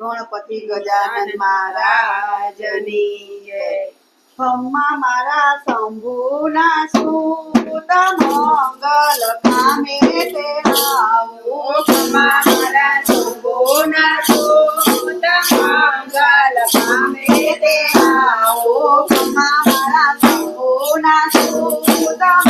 गणपति गजानन महाराज क्षमा मारा शंभुना सुत मंगल कामे तेरा क्षमा मारा शंभुना सुत मंगल कामे तेरा क्षमा मारा शंभुना सुत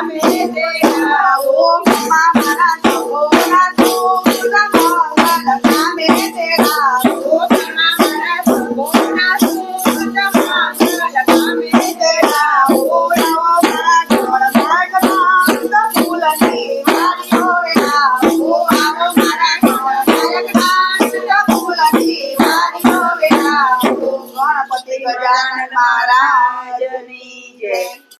देगा ओमांथ ना दूस नाम देगा ओम भारत ओ हाथ नाम देगा ओ नो भरा छोड़ भारत मास दूल अमारा छोड़ भगवान फूल अवे हाँ गणपति गजान नारायणी जे